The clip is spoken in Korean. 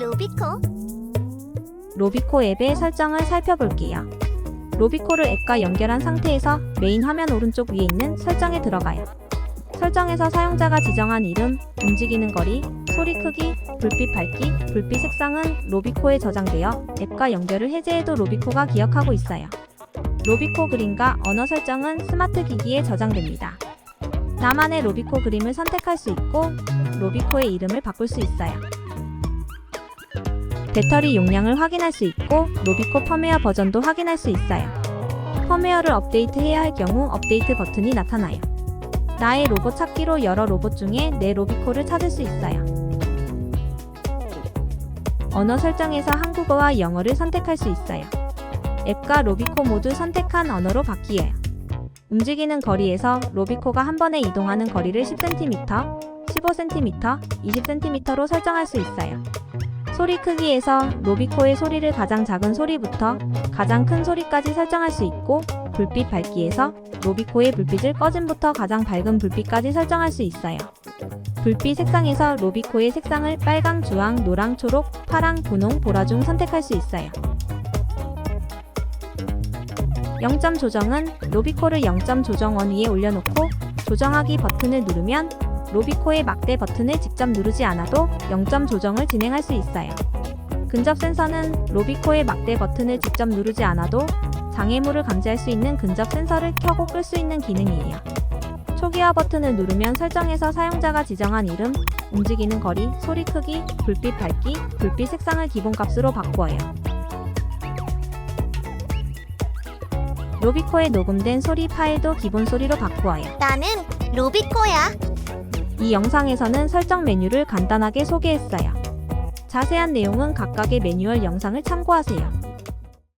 로비코 로비코 앱의 설정을 살펴볼게요. 로비코를 앱과 연결한 상태에서 메인 화면 오른쪽 위에 있는 설정에 들어가요. 설정에서 사용자가 지정한 이름, 움직이는 거리, 소리 크기, 불빛 밝기, 불빛 색상은 로비코에 저장되어 앱과 연결을 해제해도 로비코가 기억하고 있어요. 로비코 그림과 언어 설정은 스마트 기기에 저장됩니다. 나만의 로비코 그림을 선택할 수 있고 로비코의 이름을 바꿀 수 있어요. 배터리 용량을 확인할 수 있고 로비코 펌웨어 버전도 확인할 수 있어요. 펌웨어를 업데이트해야 할 경우 업데이트 버튼이 나타나요. 나의 로봇 찾기로 여러 로봇 중에 내 로비코를 찾을 수 있어요. 언어 설정에서 한국어와 영어를 선택할 수 있어요. 앱과 로비코 모두 선택한 언어로 바뀌어요. 움직이는 거리에서 로비코가 한 번에 이동하는 거리를 10cm, 15cm, 20cm로 설정할 수 있어요. 소리 크기에서 로비코의 소리를 가장 작은 소리부터 가장 큰 소리까지 설정할 수 있고 불빛 밝기에서 로비코의 불빛을 꺼짐부터 가장 밝은 불빛까지 설정할 수 있어요. 불빛 색상에서 로비코의 색상을 빨강, 주황, 노랑, 초록, 파랑, 분홍, 보라 중 선택할 수 있어요. 0점 조정은 로비코를 0점 조정원 위에 올려놓고 조정하기 버튼을 누르면 로비코의 막대 버튼을 직접 누르지 않아도 0점 조정을 진행할 수 있어요. 근접 센서는 로비코의 막대 버튼을 직접 누르지 않아도 장애물을 감지할 수 있는 근접 센서를 켜고 끌 수 있는 기능이에요. 초기화 버튼을 누르면 설정에서 사용자가 지정한 이름, 움직이는 거리, 소리 크기, 불빛 밝기, 불빛 색상을 기본값으로 바꾸어요. 로비코에 녹음된 소리 파일도 기본 소리로 바꾸어요. 나는 로비코야 이 영상에서는 설정 메뉴를 간단하게 소개했어요. 자세한 내용은 각각의 매뉴얼 영상을 참고하세요.